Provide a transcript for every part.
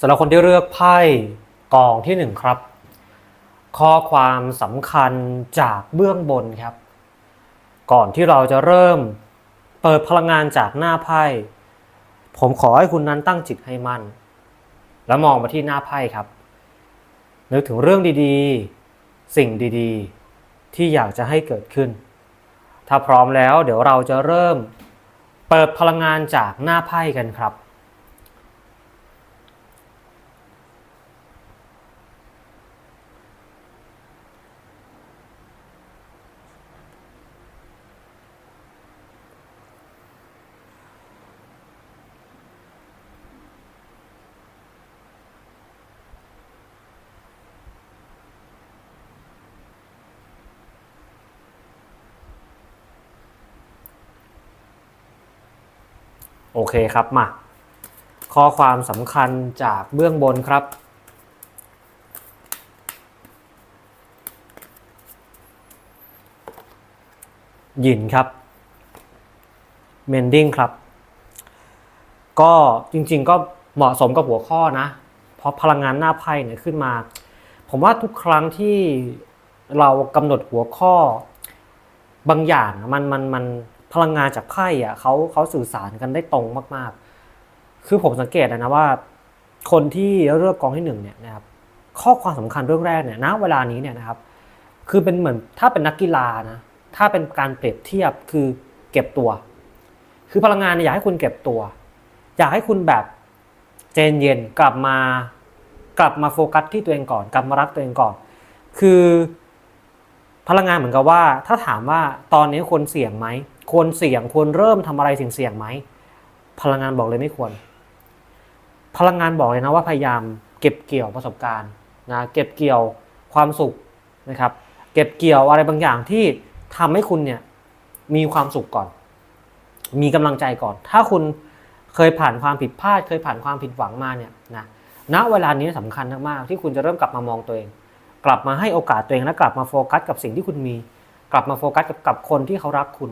สำหรับคนที่เลือกไพ่กองที่หนึ่งครับ ข้อความสำคัญจากเบื้องบนครับ ก่อนที่เราจะเริ่มเปิดพลังงานจากหน้าไพ่ ผมขอให้คุณนั้นตั้งจิตให้มั่น แล้วมองมาที่หน้าไพ่ครับ นึกถึงเรื่องดีๆ สิ่งดีๆ ที่อยากจะให้เกิดขึ้น ถ้าพร้อมแล้วเดี๋ยวเราจะเริ่มเปิดพลังงานจากหน้าไพ่กันครับ เคครับมา ข้อความสำคัญจากเบื้องบนครับหยินครับเมนดิ้งครับ ก็จริงๆก็เหมาะสมกับหัวข้อนะ เพราะพลังงานหน้าไพ่เนี่ยขึ้นมา ผมว่าทุกครั้งที่เรากำหนดหัวข้อบางอย่างมันมันมัน พลังงานจากไพ่อะเขาเขาสื่อสารกันได้ตรงมาก ๆ คือผมสังเกตนะว่า คนที่เลือกกองที่หนึ่งเนี่ยนะครับข้อความสำคัญเรื่องแรกเนี่ยณเวลานี้เนี่ยนะครับ คือเป็นเหมือนถ้าเป็นนักกีฬานะถ้าเป็นการเปรียบเทียบคือเก็บตัว คือพลังงานอยากให้คุณเก็บตัว อยากให้คุณแบบเจนเย็นกลับมากลับมาโฟกัสที่ตัวเองก่อน กลับมารักตัวเองก่อน คือพลังงานเหมือนกับว่า ถ้าถามว่าตอนนี้ควรเสี่ยงไหม ควรเสี่ยงควรเริ่มทำอะไรเสี่ยงไหมพลังงานบอกเลยไม่ควร พลังงานบอกเลยนะว่าพยายามเก็บเกี่ยวประสบการณ์นะเก็บเกี่ยวความสุขนะครับ เก็บเกี่ยวอะไรบางอย่างที่ทำให้คุณเนี่ยมีความสุขก่อน มีกำลังใจก่อน ถ้าคุณเคยผ่านความผิดพลาด เคยผ่านความผิดหวังมาเนี่ยนะณเวลานี้สำคัญมากๆที่คุณจะเริ่มกลับมามองตัวเอง กลับมาให้โอกาสตัวเองและกลับมาโฟกัสกับสิ่งที่คุณมี กลับมาโฟกัสกับคนที่เขารักคุณ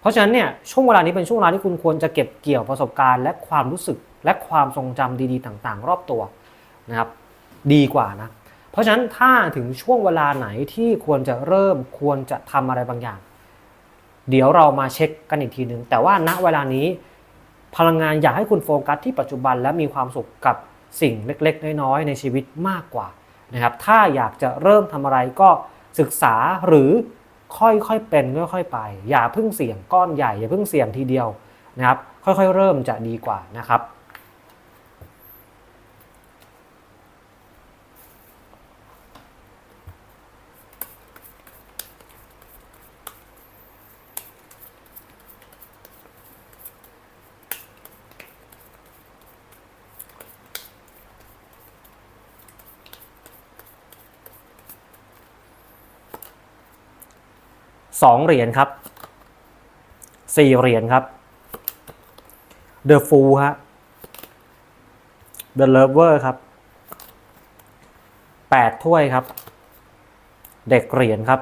เพราะฉะนั้นเนี่ยช่วงเวลานี้เป็นช่วงเวลาที่คุณควรจะเก็บเกี่ยวประสบการณ์ และความรู้สึกและความทรงจำดีๆ ต่างๆ รอบตัวนะครับดีกว่านะเพราะฉะนั้นถ้าถึงช่วงเวลาไหนที่ควรจะเริ่มควรจะทำอะไรบางอย่าง เดี๋ยวเรามาเช็คกันอีกทีหนึ่งแต่ว่าณเวลานี้พลังงานอยากให้คุณโฟกัสที่ปัจจุบันและมีความสุขกับสิ่งเล็กๆ น้อยๆ ในชีวิตมากกว่านะครับถ้าอยากจะเริ่มทำอะไรก็ศึกษาหรือ ค่อยๆเป็นค่อยๆไป อย่าเพิ่งเสี่ยงก้อนใหญ่อย่าเพิ่งเสี่ยงทีเดียวนะครับ ค่อยๆเริ่มจะดีกว่านะครับ สองเหรียญครับสี่เหรียญครับ The Fool ฮะ The Lover ครับแปดถ้วยครับ เด็กเหรียญครับ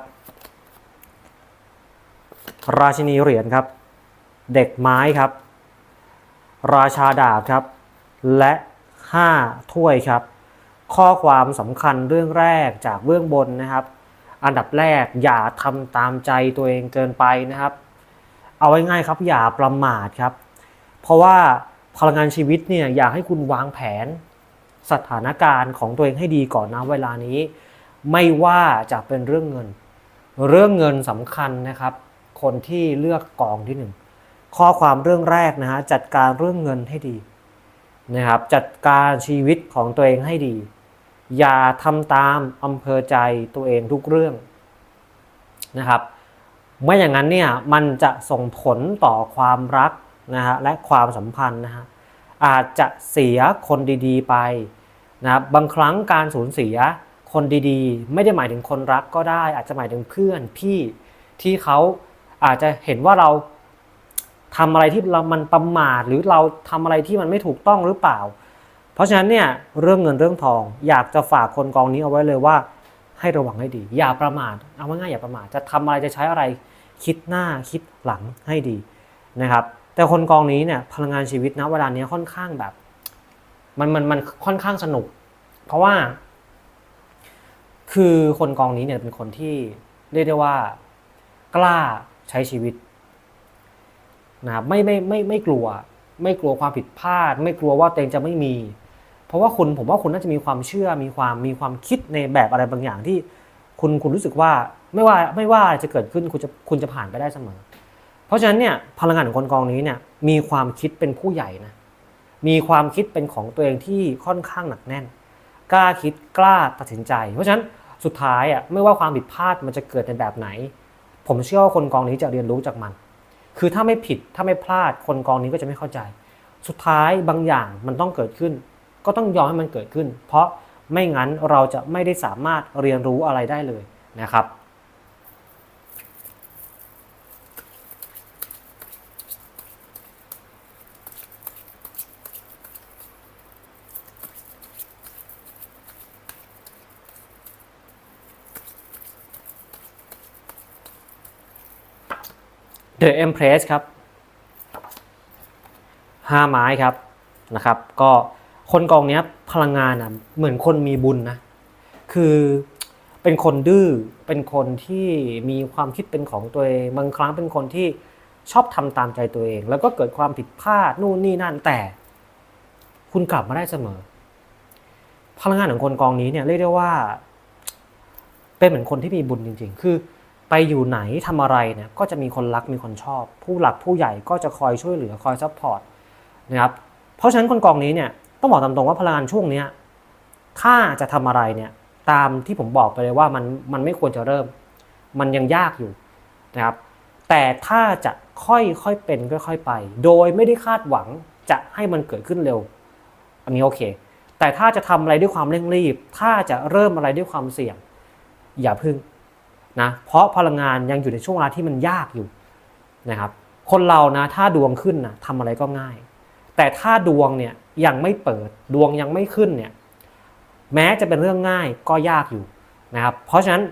ราชินีเหรียญครับ เด็กไม้ครับ ราชาดาบครับ และห้าถ้วยครับ ข้อความสำคัญเรื่องแรกจากเบื้องบนนะครับ อันดับแรกอย่าทำตามใจตัวเองเกินไปนะครับ เอาไว้ง่ายครับอย่าประมาทครับ เพราะว่าพลังงานชีวิตเนี่ยอยากให้คุณวางแผนสถานการณ์ของตัวเองให้ดีก่อนนะเวลานี้ ไม่ว่าจะเป็นเรื่องเงิน เรื่องเงินสำคัญนะครับ คนที่เลือกกองที่หนึ่งข้อความเรื่องแรกนะฮะจัดการเรื่องเงินให้ดีนะครับจัดการชีวิตของตัวเองให้ดี อย่าทำตามอำเภอใจตัวเองทุกเรื่องนะครับไม่อย่างนั้นเนี่ยมันจะส่งผลต่อความรักนะฮะและความสัมพันธ์นะฮะอาจจะเสียคนดีๆไปนะครับบางครั้งการสูญเสียคนดีๆ ไม่ได้หมายถึงคนรักก็ได้ อาจจะหมายถึงเพื่อนพี่ที่เขาอาจจะเห็นว่าเราทำอะไรที่เรามันประมาทหรือเราทำอะไรที่มันไม่ถูกต้องหรือเปล่า เพราะฉะนั้นเนี่ยเรื่องเงินเรื่องทอง อยากจะฝากคนกองนี้เอาไว้เลยว่า ให้ระวังให้ดี อย่าประมาทเอาง่ายๆอย่าประมาทจะทำอะไรจะใช้อะไรคิดหน้าคิดหลังให้ดีนะครับ แต่คนกองนี้เนี่ยพลังงานชีวิตนะเวลานี้ค่อนข้างแบบ มันมันมันค่อนข้างสนุก เพราะว่า คือคนกองนี้เนี่ยเป็นคนที่เรียกได้ว่า กล้าใช้ชีวิตนะครับไม่ไม่ไม่ไม่กลัว ไม่กลัวความผิดพลาด ไม่กลัวว่าตัวเองจะไม่มี เพราะว่าคุณผมว่าคุณน่าจะมีความเชื่อมีความมีความคิดในแบบอะไรบางอย่างที่คุณคุณรู้สึกว่าไม่ว่าไม่ว่าจะเกิดขึ้นคุณจะคุณจะผ่านไปได้เสมอ เพราะฉะนั้นเนี่ยพลังงานของคนกองนี้เนี่ยมีความคิดเป็นผู้ใหญ่นะมีความคิดเป็นของตัวเองที่ค่อนข้างหนักแน่น กล้าคิดกล้าตัดสินใจ เพราะฉะนั้นสุดท้ายอะไม่ว่าความผิดพลาดมันจะเกิดในแบบไหน ผมเชื่อว่าคนกองนี้จะเรียนรู้จากมัน คือถ้าไม่ผิดถ้าไม่พลาดคนกองนี้ก็จะไม่เข้าใจ สุดท้ายบางอย่างมันต้องเกิดขึ้น ก็ต้องยอมให้มันเกิดขึ้น เพราะไม่งั้นเราจะไม่ได้สามารถเรียนรู้อะไรได้เลยนะครับ The Empress ครับห้าไม้ครับนะครับ ก็ คนกองเนี้ยพลังงานอะเหมือนคนมีบุญนะ คือเป็นคนดื้อเป็นคนที่มีความคิดเป็นของตัวเองบางครั้งเป็นคนที่ชอบทำตามใจตัวเอง แล้วก็เกิดความผิดพลาดนู่นนี่นั่นแต่ คุณกลับมาได้เสมอ พลังงานของคนกองนี้เนี่ยเรียกได้ว่า เป็นเหมือนคนที่มีบุญจริง ๆ คือไปอยู่ไหนทำอะไรเนี่ยก็จะมีคนรักมีคนชอบ ผู้หลักผู้ใหญ่ก็จะคอยช่วยเหลือคอยซัพพอร์ตนะครับเพราะฉะนั้นคนกองนี้เนี่ย ต้องบอกตามตรงว่าพลังงานช่วงเนี้ยถ้าจะทำอะไรเนี่ย ตามที่ผมบอกไปเลยว่ามันมันไม่ควรจะเริ่ม มันยังยากอยู่นะครับ แต่ถ้าจะค่อยๆเป็นค่อยๆไป โดยไม่ได้คาดหวังจะให้มันเกิดขึ้นเร็ว อันนี้โอเค แต่ถ้าจะทำอะไรด้วยความเร่งรีบ ถ้าจะเริ่มอะไรด้วยความเสี่ยง อย่าพึ่งนะเพราะพลังงานยังอยู่ในช่วงเวลาที่มันยากอยู่นะครับ คนเรานะถ้าดวงขึ้นนะทำอะไรก็ง่าย แต่ถ้าดวงเนี่ย ยังไม่เปิดดวงยังไม่ขึ้นเนี่ยแม้จะเป็นเรื่องง่ายก็ยากอยู่นะครับเพราะฉะนั้น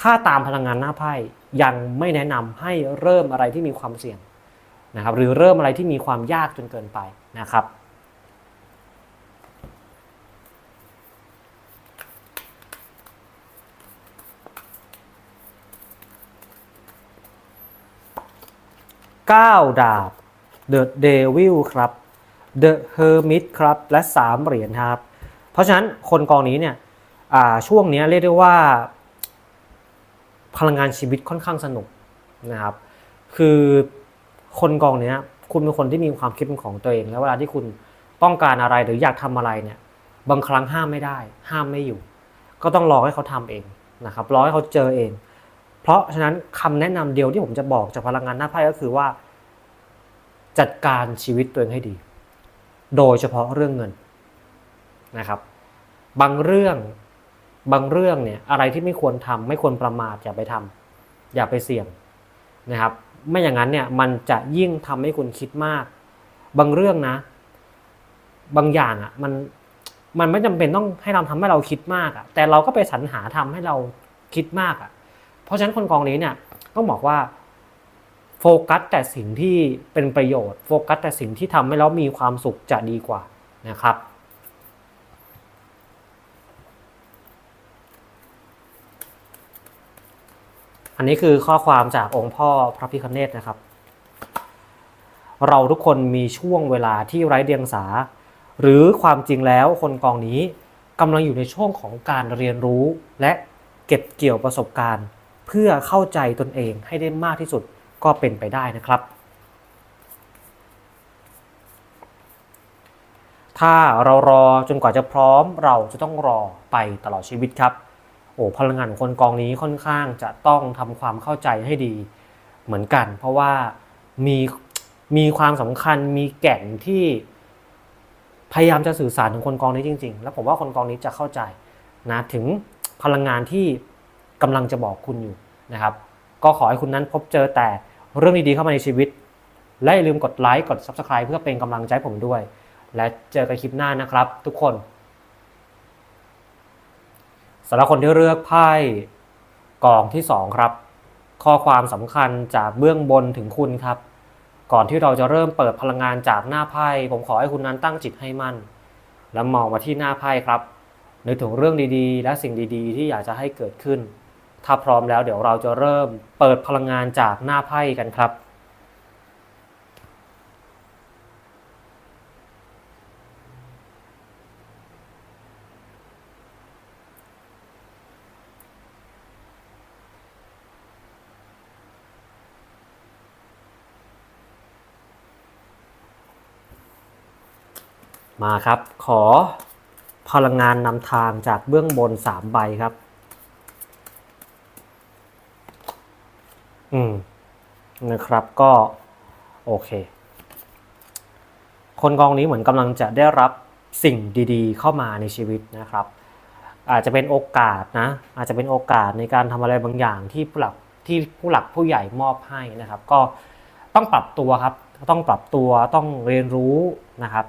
ถ้าตามพลังงานหน้าไพ่ยังไม่แนะนำให้เริ่มอะไรที่มีความเสี่ยงนะครับหรือเริ่มอะไรที่มีความยากจนเกินไปนะครับ9ดาบ The Devil ครับ The Hermit ครับและ 3 เหรียญครับ เพราะฉะนั้นคนกองนี้เนี่ยช่วงนี้เรียกได้ว่า พลังงานชีวิตค่อนข้างสนุกนะครับ คือคนกองนี้คุณเป็นคนที่มีความคิดเป็นของตัวเอง แล้วเวลาที่คุณต้องการอะไรหรืออยากทำอะไรเนี่ย บางครั้งห้ามไม่ได้ ห้ามไม่อยู่ ก็ต้องรอให้เขาทำเองนะครับรอให้เขาเจอเอง เพราะฉะนั้นคำแนะนำเดียวที่ผมจะบอกจากพลังงานหน้าไพ่ก็คือว่า จัดการชีวิตตัวเองให้ดี โดยเฉพาะเรื่องเงินนะครับ บางเรื่องบางเรื่องเนี่ยอะไรที่ไม่ควรทำไม่ควรประมาทอย่าไปทำอย่าไปเสี่ยงนะครับ ไม่อย่างนั้นเนี่ยมันจะยิ่งทำให้คุณคิดมาก บางเรื่องนะ บางอย่างอะมันมันไม่จำเป็นต้องให้เราทำให้เราคิดมากอะแต่เราก็ไปสรรหาทำให้เราคิดมากอะ เพราะฉะนั้นคนกองนี้เนี่ยต้องบอกว่า โฟกัสแต่สิ่งที่เป็นประโยชน์ โฟกัสแต่สิ่งที่ทำให้เรามีความสุขจะดีกว่านะครับ อันนี้คือข้อความจากองค์พ่อพระพิคเนตนะครับ เราทุกคนมีช่วงเวลาที่ไร้เดียงสา หรือความจริงแล้วคนกองนี้กำลังอยู่ในช่วงของการเรียนรู้และเก็บเกี่ยวประสบการณ์ เพื่อเข้าใจตนเองให้ได้มากที่สุด ก็เป็นไปได้นะครับ ถ้าเรารอจนกว่าจะพร้อม เราจะต้องรอไปตลอดชีวิตครับโอ้พลังงานของคนกองนี้ค่อนข้างจะต้องทำความเข้าใจให้ดีเหมือนกัน เพราะว่ามีมีความสำคัญมีแก่นที่พยายามจะสื่อสารถึงคนกองนี้จริง ๆ แล้วผมว่าคนกองนี้จะเข้าใจนะถึงพลังงานที่กำลังจะบอกคุณอยู่นะครับ ก็ขอให้คุณนั้นพบเจอแต่ เรื่องดีๆเข้ามาในชีวิต และอย่าลืมกดไลค์กด Subscribe เพื่อเป็นกำลังใจผมด้วย และเจอกันคลิปหน้านะครับ ทุกคนสำหรับคนที่เลือกไพ่กองที่ 2 ครับ ข้อความสำคัญจากเบื้องบนถึงคุณครับ ก่อนที่เราจะเริ่มเปิดพลังงานจากหน้าไพ่ผมขอให้คุณนั้นตั้งจิตให้มั่น แล้วมองมาที่หน้าไพ่ครับนึกถึงเรื่องดีๆ และสิ่งดีๆ ที่อยากจะให้เกิดขึ้น ถ้าพร้อมแล้วเดี๋ยวเราจะเริ่มเปิดพลังงานจากหน้าไพ่กันครับ มาครับ ขอพลังงานนำทางจากเบื้องบนสามใบครับ อืมนะครับก็โอเค คนกองนี้เหมือนกำลังจะได้รับสิ่งดีๆ เข้ามาในชีวิตนะครับ อาจจะเป็นโอกาสนะ อาจจะเป็นโอกาสในการทำอะไรบางอย่างที่ผู้หลักที่ผู้หลักผู้ใหญ่มอบให้นะครับ ก็ต้องปรับตัวครับ ต้องปรับตัวต้องเรียนรู้นะครับ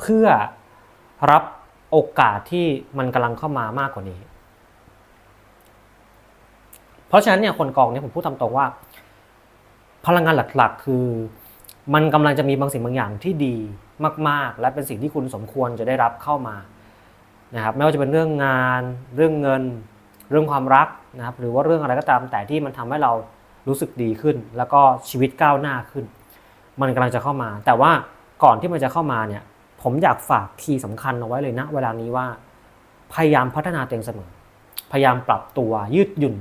เพื่อรับโอกาสที่มันกำลังเข้ามามากกว่านี้ เพราะฉะนั้นเนี่ยคนกองเนี่ยผมพูดตามตรงว่า พลังงานหลักๆ คือ มันกำลังจะมีบางสิ่งบางอย่างที่ดีมาก ๆ และเป็นสิ่งที่คุณสมควรจะได้รับเข้ามานะครับไม่ว่าจะเป็นเรื่องงาน เรื่องเงิน เรื่องความรักนะครับหรือว่าเรื่องอะไรก็ตาม แต่ที่มันทำให้เรารู้สึกดีขึ้น แล้วก็ชีวิตก้าวหน้าขึ้น มันกำลังจะเข้ามา แต่ว่าก่อนที่มันจะเข้ามาเนี่ยผมอยากฝากคีย์สำคัญเอาไว้เลยนะเวลานี้ว่า พยายามพัฒนาตัวเองเสมอ พยายามปรับตัวยืดหยุ่น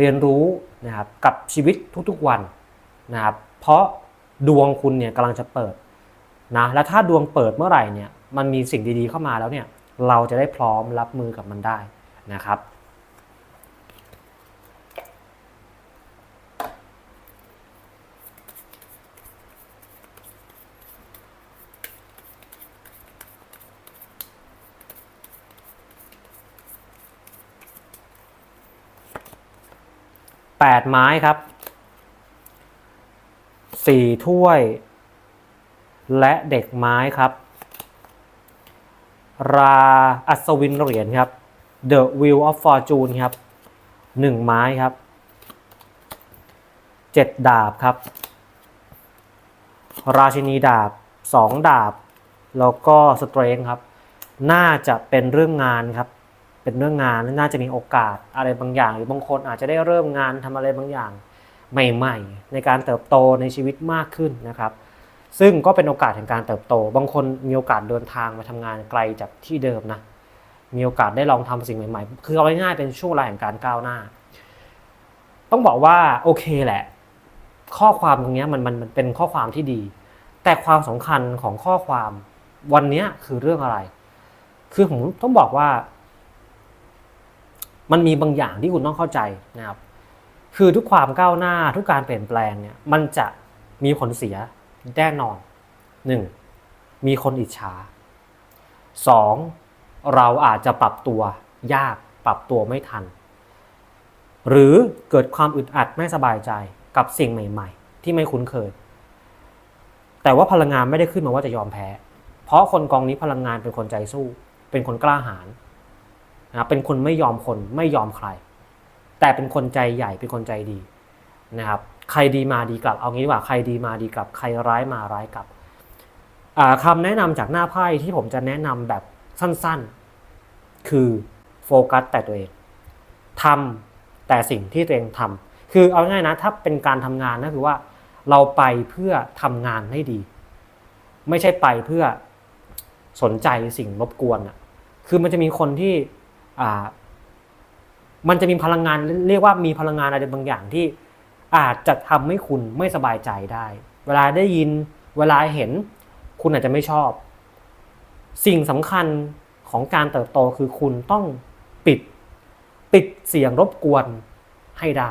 เรียนรู้นะครับกับชีวิตทุกๆวันนะครับเพราะดวงคุณเนี่ยกำลังจะเปิดนะและถ้าดวงเปิดเมื่อไหร่เนี่ยมันมีสิ่งดีๆเข้ามาแล้วเนี่ยเราจะได้พร้อมรับมือกับมันได้นะครับ แปดไม้ครับสี่ถ้วย และเด็กไม้ครับ ราอัศวินเหรียญครับ The Wheel of Fortune ครับหนึ่งไม้ครับเจ็ดดาบครับ ราชินีดาบสองดาบ แล้วก็สเตรนครับ น่าจะเป็นเรื่องงานครับ เป็นเรื่องงานน่าจะมีโอกาสอะไรบางอย่าง หรือบางคนอาจจะได้เริ่มงานทำอะไรบางอย่างใหม่ ๆ ในการเติบโตในชีวิตมากขึ้นนะครับ ซึ่งก็เป็นโอกาสแห่งการเติบโต บางคนมีโอกาสเดินทางมาทำงานไกลจากที่เดิมนะมีโอกาสได้ลองทำสิ่งใหม่ ๆ คือเอาง่ายๆเป็นช่วงเวลาแห่งการก้าวหน้า ต้องบอกว่าโอเคแหละ ข้อความตรงนี้มันมันมันเป็นข้อความที่ดี แต่ความสำคัญของข้อความวันนี้คือเรื่องอะไร คือผมต้องบอกว่า มันมีบางอย่างที่คุณต้องเข้าใจนะครับ คือทุกความก้าวหน้าทุกการเปลี่ยนแปลงเนี่ยมันจะมีผลเสียแน่นอนหนึ่งมีคนอิจฉาสองเราอาจจะปรับตัวยากปรับตัวไม่ทัน หรือเกิดความอึดอัดไม่สบายใจกับสิ่งใหม่ ๆ ที่ไม่คุ้นเคย แต่ว่าพลังงานไม่ได้ขึ้นมาว่าจะยอมแพ้ เพราะคนกองนี้พลังงานเป็นคนใจสู้ เป็นคนกล้าหาญ นะเป็นคนไม่ยอมคนไม่ยอมใคร แต่เป็นคนใจใหญ่เป็นคนใจดีนะครับใครดีมาดีกลับ เอางี้ดีกว่าใครดีมาดีกลับ ใครร้ายมาร้ายกลับอ่าคำแนะนำจากหน้าไพ่ที่ผมจะแนะนำแบบสั้นๆ คือโฟกัสแต่ตัวเองทำแต่สิ่งที่ตัวเองทำคือเอาง่ายนะถ้าเป็นการทำงานนะคือว่าเราไปเพื่อทำงานให้ดี ไม่ใช่ไปเพื่อสนใจสิ่งรบกวนอะคือมันจะมีคนที่ มันจะมีพลังงานเรียกว่ามีพลังงานอะไรบางอย่างที่อาจจะทำให้คุณไม่สบายใจได้ เวลาได้ยินเวลาเห็น คุณอาจจะไม่ชอบ สิ่งสำคัญของการเติบโตคือคุณต้องปิด ปิดเสียงรบกวนให้ได้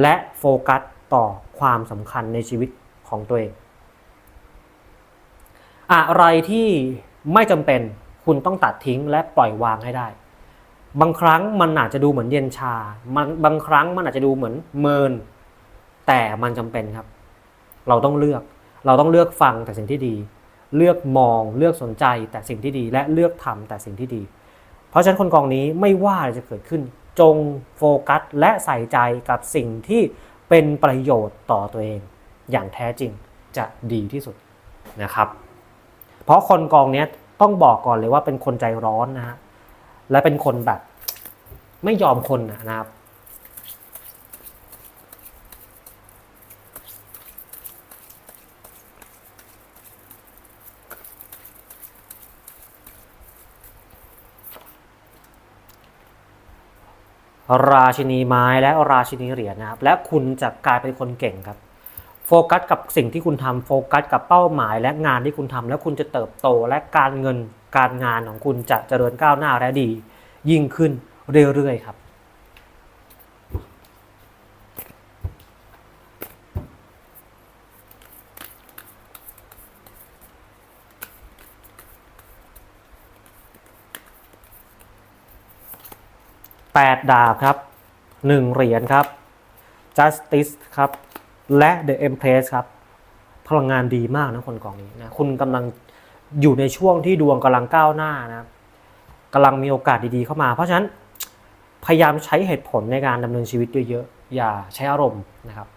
และโฟกัสต่อความสำคัญในชีวิตของตัวเอง อะไรที่ไม่จำเป็นคุณต้องตัดทิ้งและปล่อยวางให้ได้ บางครั้งมันอาจจะดูเหมือนเย็นชามันบางครั้งมันอาจจะดูเหมือนเมิน แต่มันจำเป็นครับ เราต้องเลือก เราต้องเลือกฟังแต่สิ่งที่ดี เลือกมอง เลือกสนใจแต่สิ่งที่ดี และเลือกทำแต่สิ่งที่ดี เพราะฉะนั้นคนกองนี้ไม่ว่าอะไรจะเกิดขึ้น จงโฟกัสและใส่ใจกับสิ่งที่เป็นประโยชน์ต่อตัวเอง อย่างแท้จริงจะดีที่สุดนะครับ เพราะคนกองนี้ต้องบอกก่อนเลยว่าเป็นคนใจร้อนนะฮะ และเป็นคนแบบ ไม่ยอมคนนะครับ ราชินีไม้และราชินีเหรียญนะครับ และคุณจะกลายเป็นคนเก่งครับ โฟกัสกับสิ่งที่คุณทำโฟกัสกับเป้าหมายและงานที่คุณทำแล้วคุณจะเติบโตและการเงินการงานของคุณจะเจริญก้าวหน้าและดี ยิ่งขึ้นเรื่อยๆครับ8ดดาบครับ1เหรียญครับ justice ครับ และ the empress ครับ พลังงานดีมากนะคนกองนี้นะคุณกำลังอยู่ในช่วงที่ดวงกำลังก้าวหน้านะกำลังมีโอกาสดีๆเข้ามา เพราะฉะนั้นพยายามใช้เหตุผลในการดำเนินชีวิตเยอะๆ อย่าใช้อารมณ์นะครับ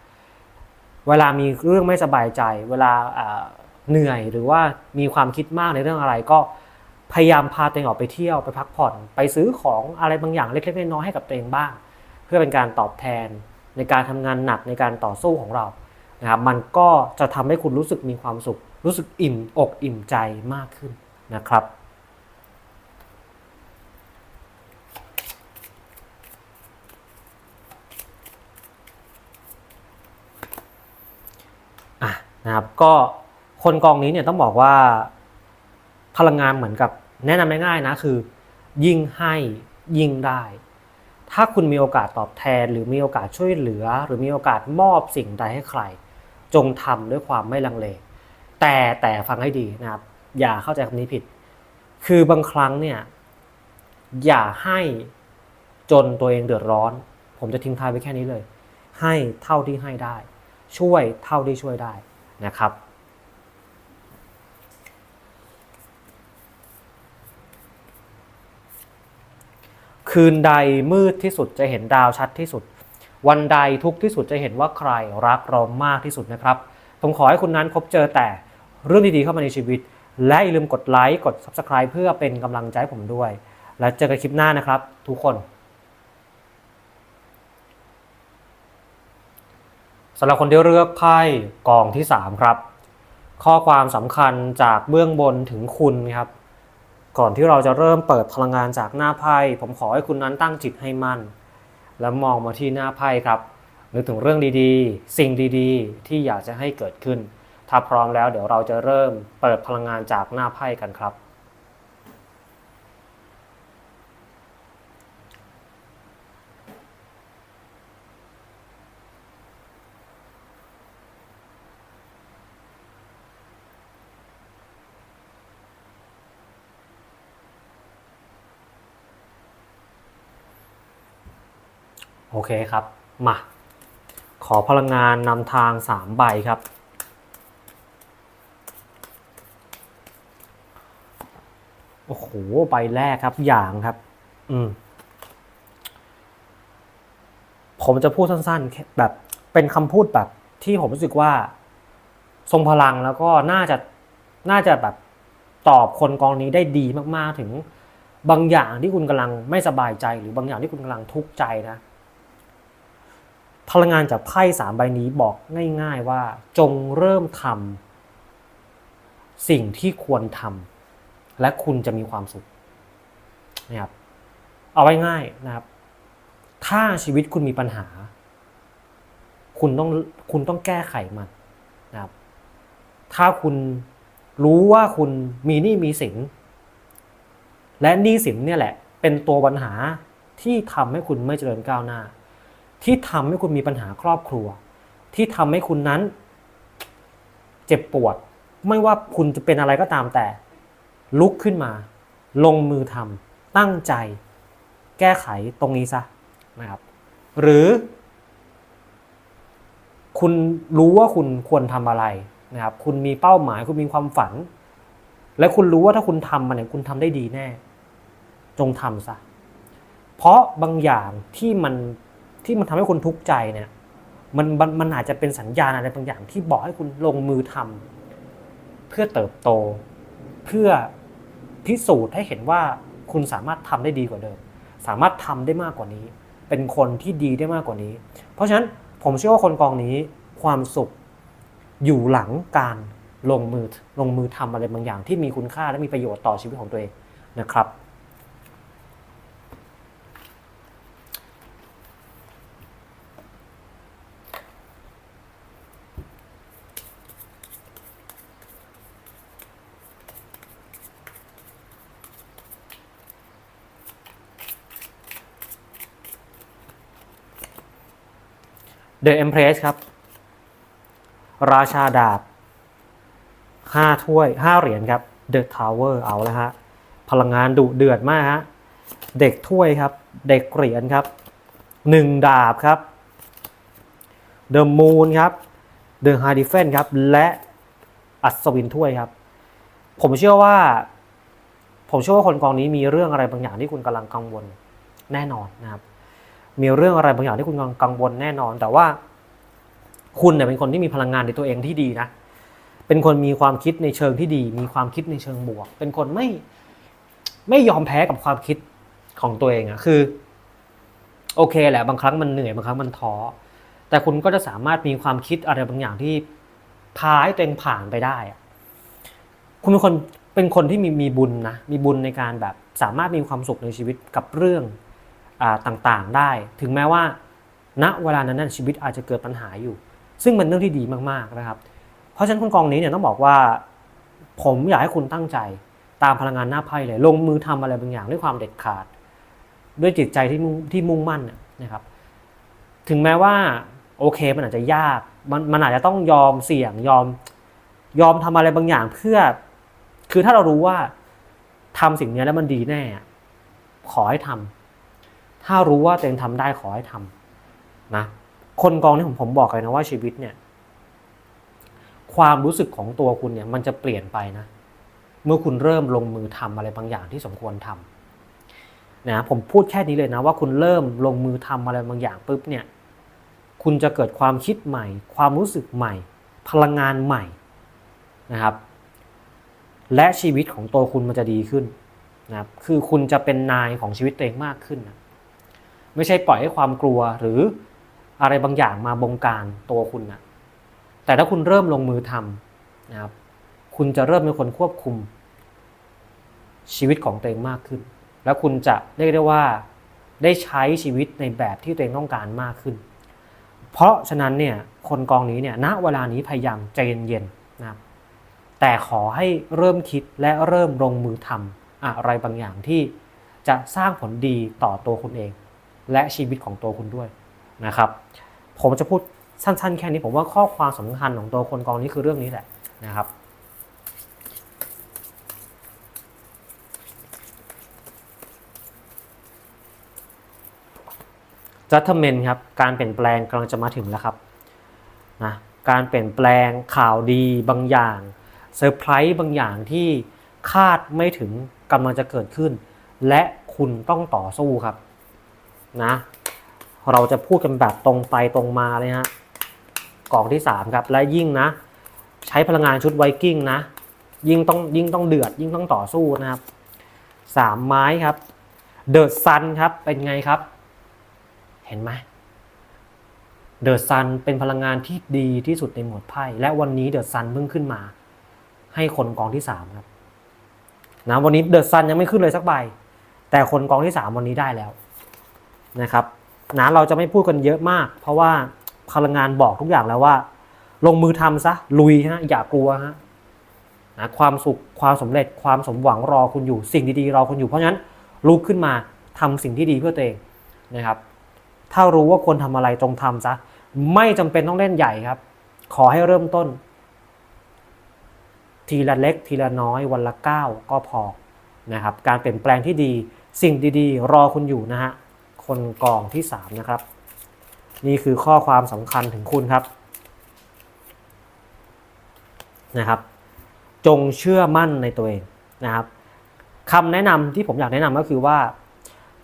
เวลามีเรื่องไม่สบายใจ เวลาเหนื่อยหรือว่ามีความคิดมากในเรื่องอะไรก็พยายามพาตัวเองออกไปเที่ยวไปพักผ่อน ไปซื้อของอะไรบางอย่างเล็กๆน้อยๆให้กับตัวเองบ้าง เพื่อเป็นการตอบแทน ในการทำงานหนักในการต่อสู้ของเรานะครับมันก็จะทำให้คุณรู้สึกมีความสุข รู้สึกอิ่มอกอิ่มใจมากขึ้นนะครับอะนะครับก็คนกองนี้เนี่ยต้องบอกว่าพลังงานเหมือนกับแนะนำง่ายๆนะคือ ยิ่งให้ยิ่งได้ ถ้าคุณมีโอกาสตอบแทน หรือมีโอกาสช่วยเหลือ หรือมีโอกาสมอบสิ่งใดให้ใคร จงทำด้วยความไม่ลังเล แต่แต่ฟังให้ดีนะครับ อย่าเข้าใจคำนี้ผิด คือบางครั้งเนี่ยอย่าให้จนตัวเองเดือดร้อน ผมจะทิ้งท้ายไว้แค่นี้เลย ให้เท่าที่ให้ได้ ช่วยเท่าที่ช่วยได้นะครับ คืนใดมืดที่สุดจะเห็นดาวชัดที่สุด วันใดทุกที่สุดจะเห็นว่าใครรักเรามากที่สุดนะครับ ผมขอให้คุณนั้นพบเจอแต่เรื่องดีๆเข้ามาในชีวิต และอย่าลืมกดไลค์กด Subscribe เพื่อเป็นกำลังใจให้ผมด้วย และเจอกันคลิปหน้านะครับ ทุกคนสำหรับคนที่เลือกไพ่กองที่ 3 ครับ ข้อความสำคัญจากเบื้องบนถึงคุณครับ ก่อนที่เราจะเริ่มเปิดพลังงานจากหน้าไพ่ผมขอให้คุณนั้นตั้งจิตให้มั่น และมองมาที่หน้าไพ่ครับนึกถึงเรื่องดีๆ สิ่งดีๆ ที่อยากจะให้เกิดขึ้น ถ้าพร้อมแล้วเดี๋ยวเราจะเริ่มเปิดพลังงานจากหน้าไพ่กันครับ โอเคครับ มา ขอพลังงานนำทาง 3 ใบครับ โอ้โห ใบแรกครับ อย่างครับ อืม ผมจะพูดสั้นๆแค่แบบ เป็นคำพูดแบบ ที่ผมรู้สึกว่า ทรงพลังแล้วก็น่าจะ น่าจะแบบ ตอบคนกองนี้ได้ดีมากๆ ถึง บางอย่างที่คุณกำลังไม่สบายใจ หรือบางอย่างที่คุณกำลังทุกข์ใจนะ พลังงานจากไพ่สามใบนี้บอกง่าย ๆว่า จงเริ่มทำสิ่งที่ควรทำและคุณจะมีความสุขนะครับเอาไว้ง่ายนะครับ ถ้าชีวิตคุณมีปัญหา คุณต้องคุณต้องแก้ไขมันนะครับ ถ้าคุณรู้ว่าคุณมีหนี้มีสินและหนี้สินเนี่ยแหละ เป็นตัวปัญหาที่ทำให้คุณไม่เจริญก้าวหน้า ที่ทำให้คุณมีปัญหาครอบครัว ที่ทำให้คุณนั้น เจ็บปวด ไม่ว่าคุณจะเป็นอะไรก็ตามแต่ ลุกขึ้นมา ลงมือทำตั้งใจ แก้ไขตรงนี้ซะนะครับ หรือ คุณรู้ว่าคุณควรทำอะไรนะครับ คุณมีเป้าหมายคุณมีความฝัน และคุณรู้ว่าถ้าคุณทำมันเนี่ยคุณทำได้ดีแน่ จงทำซะเพราะบางอย่างที่มัน ที่มันทำให้คุณทุกข์ใจเนี่ยมันมันมันอาจจะเป็นสัญญาณอะไรบางอย่างที่บอกให้คุณลงมือทำเพื่อเติบโต เพื่อพิสูจน์ให้เห็นว่าคุณสามารถทำได้ดีกว่าเดิม สามารถทำได้มากกว่านี้ เป็นคนที่ดีได้มากกว่านี้ เพราะฉะนั้นผมเชื่อว่าคนกองนี้ความสุขอยู่หลังการลงมือลงมือทำอะไรบางอย่างที่มีคุณค่าและมีประโยชน์ต่อชีวิตของตัวเองนะครับ The Empress ครับ ราชาดาบห้าถ้วยห้าเหรียญครับ The Tower เอาแล้วฮะ พลังงานดุเดือดมากฮะ เด็กถ้วยครับ เด็กเหรียญครับหนึ่งดาบครับ The Moon ครับ The High Defense ครับ และอัศวินถ้วยครับ ผมเชื่อว่า ผมเชื่อว่าคนกองนี้มีเรื่องอะไรบางอย่างที่คุณกำลังกังวลแน่นอนนะครับ มีเรื่องอะไรบางอย่างที่คุณกำลังกังวลแน่นอน แต่ว่าคุณเนี่ยเป็นคนที่มีพลังงานในตัวเองที่ดีนะ เป็นคนมีความคิดในเชิงที่ดี มีความคิดในเชิงบวก เป็นคนไม่ไม่ยอมแพ้กับความคิดของตัวเองอะคือ โอเคแหละบางครั้งมันเหนื่อยบางครั้งมันท้อแต่คุณก็จะสามารถมีความคิดอะไรบางอย่างที่พาให้ตัวเองผ่านไปได้อะคุณเป็นคนเป็นคนที่มีมีบุญนะมีบุญในการแบบสามารถมีความสุขในชีวิตกับเรื่อง ต่างๆได้ ถึงแม้ว่า ณเวลานั้นชีวิตอาจจะเกิดปัญหาอยู่ ซึ่งเป็นเรื่องที่ดีมากๆนะครับ เพราะฉะนั้นคุณกองนี้เนี่ยต้องบอกว่า ผมอยากให้คุณตั้งใจตามพลังงานหน้าไพ่เลย ลงมือทำอะไรบางอย่างด้วยความเด็ดขาด ด้วยจิตใจที่มุ่งที่มุ่งมั่นนะครับ ถึงแม้ว่าโอเคมันอาจจะยากมันมันอาจจะต้องยอมเสี่ยงยอม ยอมทำอะไรบางอย่างเพื่อ คือถ้าเรารู้ว่าทำสิ่งนี้แล้วมันดีแน่ ขอให้ทำ ถ้ารู้ว่าตัวเองทำได้ขอให้ทำนะคนกองนี้ผมผมบอกเลยนะว่าชีวิตเนี่ย ความรู้สึกของตัวคุณเนี่ย มันจะเปลี่ยนไปนะ เมื่อคุณเริ่มลงมือทำอะไรบางอย่างที่สมควรทำนะผมพูดแค่นี้เลยนะว่าคุณเริ่มลงมือทำอะไรบางอย่างปุ๊บเนี่ย คุณจะเกิดความคิดใหม่ ความรู้สึกใหม่ พลังงานใหม่นะครับ และชีวิตของตัวคุณมันจะดีขึ้นนะครับคือคุณจะเป็นนายของชีวิตตัวเองมากขึ้นนะ ไม่ใช่ปล่อยให้ความกลัวหรืออะไรบางอย่างมาบงการตัวคุณนะแต่ถ้าคุณเริ่มลงมือทำนะครับคุณจะเริ่มเป็นคนควบคุม ชีวิตของตัวเองมากขึ้น แล้วคุณจะเรียกได้ว่าได้ใช้ชีวิตในแบบที่ตัวเองต้องการมากขึ้น เพราะฉะนั้นเนี่ยคนกองนี้เนี่ยณเวลานี้พยายามใจเย็นๆนะครับแต่ขอให้เริ่มคิดและเริ่มลงมือทำอะไรบางอย่างที่จะสร้างผลดีต่อตัวคุณเอง และชีวิตของตัวคุณด้วยนะครับ ผมจะพูดสั้น ๆ แค่นี้ผมว่าข้อความสำคัญของตัวคนกองนี้คือเรื่องนี้แหละนะครับ จัตเทเมนครับ การเปลี่ยนแปลงกำลังจะมาถึงแล้วครับนะการเปลี่ยนแปลงข่าวดีบางอย่างเซอร์ไพรส์บางอย่างที่คาดไม่ถึงกำลังจะเกิดขึ้น และคุณต้องต่อสู้ครับ นะ เราจะพูดกันแบบตรงไปตรงมาเลยฮะกล่องที่ 3 ครับ และยิ่งนะ ใช้พลังงานชุดไวกิ้งนะ ยิ่งต้องยิ่งต้องเดือด ยิ่งต้องต่อสู้นะครับสามไม้ครับเดอะซันครับเป็นไงครับ เห็นไหมเดอะซันเป็นพลังงานที่ดีที่สุดในหมวดไพ่และวันนี้เดอะซันเพิ่งขึ้นมา ให้คนกองที่3ครับนะวันนี้เดอะซันยังไม่ขึ้นเลยสักใบ แต่คนกองที่ 3 วันนี้ได้แล้ว นะครับนะเราจะไม่พูดกันเยอะมาก เพราะว่าพลังงานบอกทุกอย่างแล้วว่า ลงมือทำซะลุยฮะอย่ากลัวฮะนะความสุขความสำเร็จความสมหวังรอคุณอยู่สิ่งดีๆรอคุณอยู่เพราะฉะนั้นลุกขึ้นมาทำสิ่งที่ดีเพื่อตัวเองนะครับ ถ้ารู้ว่าควรทำอะไรจงทำซะไม่จำเป็นต้องเล่นใหญ่ครับ ขอให้เริ่มต้น ทีละเล็กทีละน้อยวันละก้าก็พอนะครับ การเปลี่ยนแปลงที่ดี สิ่งดีๆ รอคุณอยู่นะฮะ คนกองที่ 3 นะครับ นี่คือข้อความสำคัญถึงคุณครับนะครับ จงเชื่อมั่นในตัวเองนะครับคำแนะนำที่ผมอยากแนะนำก็คือว่า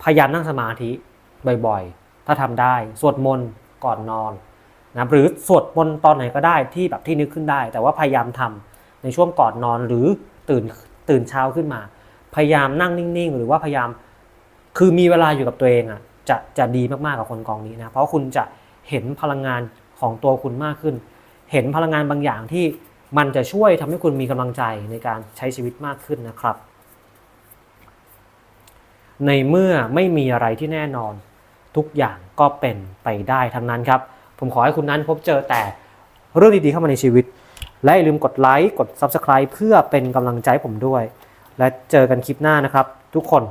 พยายามนั่งสมาธิบ่อยๆ ถ้าทำได้สวดมนต์ก่อนนอนนะหรือสวดมนต์ตอนไหนก็ได้ที่แบบที่นึกขึ้นได้ แต่ว่าพยายามทำในช่วงก่อนนอนหรือตื่นตื่นเช้าขึ้นมา พยายามนั่งนิ่งๆ หรือว่าพยายามคือมีเวลาอยู่กับตัวเองอะ จะจะดีมากๆกับคนกองนี้นะเพราะคุณจะเห็นพลังงานของตัวคุณมากขึ้น เห็นพลังงานบางอย่างที่มันจะช่วยทำให้คุณมีกำลังใจในการใช้ชีวิตมากขึ้นนะครับ ในเมื่อไม่มีอะไรที่แน่นอน ทุกอย่างก็เป็นไปได้ทั้งนั้นครับ ผมขอให้คุณนั้นพบเจอแต่เรื่องดีๆเข้ามาในชีวิต และอย่าลืมกดไลค์กด Subscribe เพื่อเป็นกำลังใจผมด้วย และเจอกันคลิปหน้านะครับ ทุกคน